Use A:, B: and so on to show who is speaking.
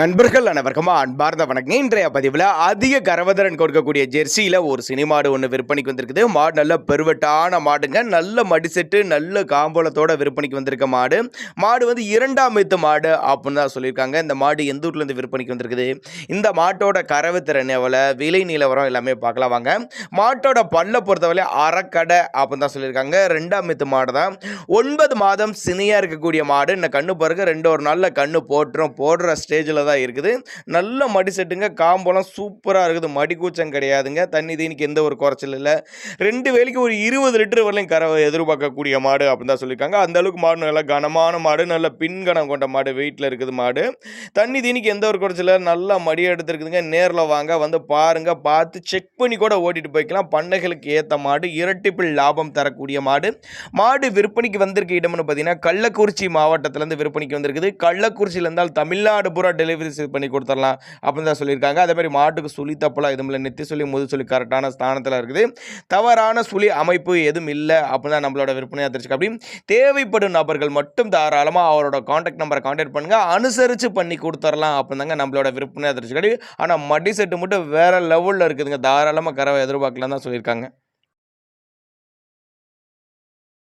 A: நண்பர்கள் அனைவருக்கும் அன்பார்ந்த வணக்கம். இன்றைய பதிவில் அதிக கரவதரன் கொடுக்கக்கூடிய ஜெர்சியில் ஒரு சினிமாடு ஒன்று விற்பனைக்கு வந்திருக்குது. மாடு நல்ல பெருவட்டான மாடுங்க. நல்ல மடிசெட்டு நல்ல காம்போலத்தோட விற்பனைக்கு வந்திருக்க மாடு. மாடு வந்து இரண்டாம் வித்து மாடு அப்படின்னு தான் சொல்லியிருக்காங்க. இந்த மாடு எந்த ஊர்லேருந்து விற்பனைக்கு வந்திருக்குது? இந்த மாட்டோட கறவு திறன் எவ்வளோ விலை நிலவரம் எல்லாமே பார்க்கலாம் வாங்க. மாட்டோட பல்லை பொறுத்தவரை அறக்கடை அப்படின்னு தான் சொல்லியிருக்காங்க. ரெண்டாம் வித்து மாடு தான். ஒன்பது மாதம் சினியாக இருக்கக்கூடிய மாடு. இந்த கண்ணு பாருங்க. ரெண்டு ஒரு நாளில் கண்ணு போட்டுரும். போடுற ஸ்டேஜில் தான் இருக்குது. நல்ல மடி செட்டுங்க. காம்பெல்லாம் சூப்பராக இருக்குது. மடி கூச்சம் கிடையாதுங்க. தண்ணி தீனிக்கு எந்த ஒரு குறைச்சல் இல்லை. ரெண்டு வேலைக்கு ஒரு இருபது லிட்டர் வரலையும் கரை எதிர்பார்க்கக்கூடிய மாடு அப்படின்னு தான் சொல்லியிருக்காங்க. அந்த அளவுக்கு மாடு நல்லா கனமான மாடு. நல்ல பின்கணம் கொண்ட மாடு. வெயிட்டில் இருக்குது மாடு. தண்ணி தீனிக்கு எந்த ஒரு குறைச்சல் இல்லை. நல்லா மடி எடுத்துருக்குதுங்க. நேரில் வாங்க. வந்து பாருங்க. பார்த்து செக் பண்ணி கூட ஓட்டிட்டு போய்க்கலாம். பண்ணைகளுக்கு ஏற்ற மாடு. இரட்டிப்பில் லாபம் தரக்கூடிய மாடு. மாடு விற்பனைக்கு வந்திருக்க இடம்னு பார்த்தீங்கன்னா கள்ளக்குறிச்சி மாவட்டத்திலேருந்து விற்பனைக்கு வந்திருக்குது. கள்ளக்குறிச்சியில் இருந்தால் தமிழ்நாடு பூரா டெலிவரி பண்ணி கொடுத்துடலாம் அப்படின்னு தான் சொல்லியிருக்காங்க. அதே மாதிரி மாட்டுக்கு சுழி தப்பலாம் எதுவும் இல்லை. நெத்தி சொல்லி முது சொல்லி கரெக்டான ஸ்தானத்தில் இருக்குது. தவறான சுழி அமைப்பு எதுவும் இல்லை அப்படின்னு தான் நம்மளோட விற்பனையாக தெரிஞ்சுக்க அப்படி தேவைப்படும் நபர்கள் மட்டும் தாராளமாக அவரோட காண்டாக்ட் நம்பரை காண்டாக்ட் பண்ணுங்கள் அனுசரித்து பண்ணி கொடுத்துடலாம் அப்படின்னு தாங்க நம்மளோட விற்பனையாக தெரிஞ்சுக்காடி ஆனால் மடி செட்டு மட்டும் வேறு லெவலில் இருக்குதுங்க. தாராளமாக கரவை எதிர்பார்க்கலாம் தான் சொல்லியிருக்காங்க.